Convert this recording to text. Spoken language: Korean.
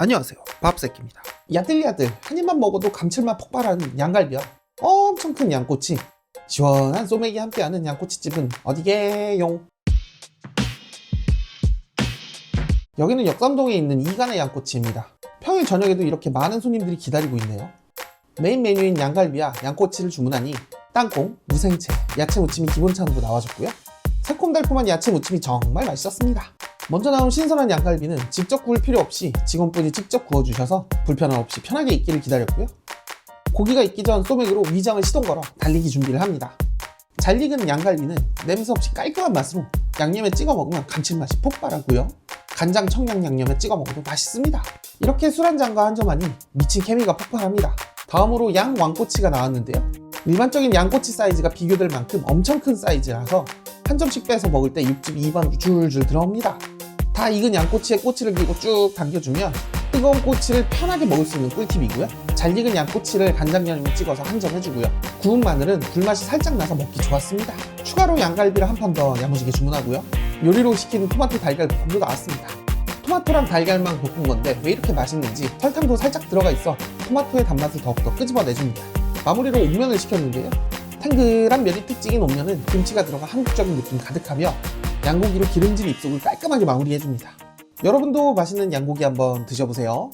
안녕하세요. 밥새끼입니다. 야들야들 한 입만 먹어도 감칠맛 폭발하는 양갈비와 엄청 큰 양꼬치. 시원한 소맥이 함께하는 양꼬치집은 어디게용? 여기는 역삼동에 있는 이간의 양꼬치입니다. 평일 저녁에도 이렇게 많은 손님들이 기다리고 있네요. 메인 메뉴인 양갈비와 양꼬치를 주문하니 땅콩, 무생채, 야채 무침이 기본 찬으로 나와줬고요. 새콤달콤한 야채 무침이 정말 맛있었습니다 먼저 나온 신선한 양갈비는 직접 구울 필요 없이 직원분이 직접 구워주셔서 불편함 없이 편하게 익기를 기다렸고요. 고기가 익기 전 소맥으로 위장을 시동 걸어 달리기 준비를 합니다. 잘 익은 양갈비는 냄새 없이 깔끔한 맛으로 양념에 찍어 먹으면 감칠맛이 폭발하고요. 간장 청양 양념에 찍어 먹어도 맛있습니다. 이렇게 술 한 잔과 한 점하니 미친 케미가 폭발합니다. 다음으로 양 왕꼬치가 나왔는데요. 일반적인 양꼬치 사이즈가 비교될 만큼 엄청 큰 사이즈라서 한 점씩 빼서 먹을 때 육즙이 입안으로 줄줄 들어옵니다. 다 익은 양꼬치에 꼬치를 기고 쭉 당겨주면 뜨거운 꼬치를 편하게 먹을 수 있는 꿀팁이고요. 잘 익은 양꼬치를 간장면에 찍어서 한 점 해주고요. 구운 마늘은 불맛이 살짝 나서 먹기 좋았습니다. 추가로 양갈비를 한 판 더 야무지게 주문하고요. 요리로 시킨 토마토 달걀 볶음도 나왔습니다. 토마토랑 달걀만 볶은 건데 왜 이렇게 맛있는지 설탕도 살짝 들어가 있어 토마토의 단맛을 더욱더 끄집어내줍니다. 마무리로 옥면을 시켰는데요. 탱글한 면이 특징인 옥면은 김치가 들어가 한국적인 느낌 가득하며 양고기로 기름진 입속을 깔끔하게 마무리해줍니다. 여러분도 맛있는 양고기 한번 드셔보세요.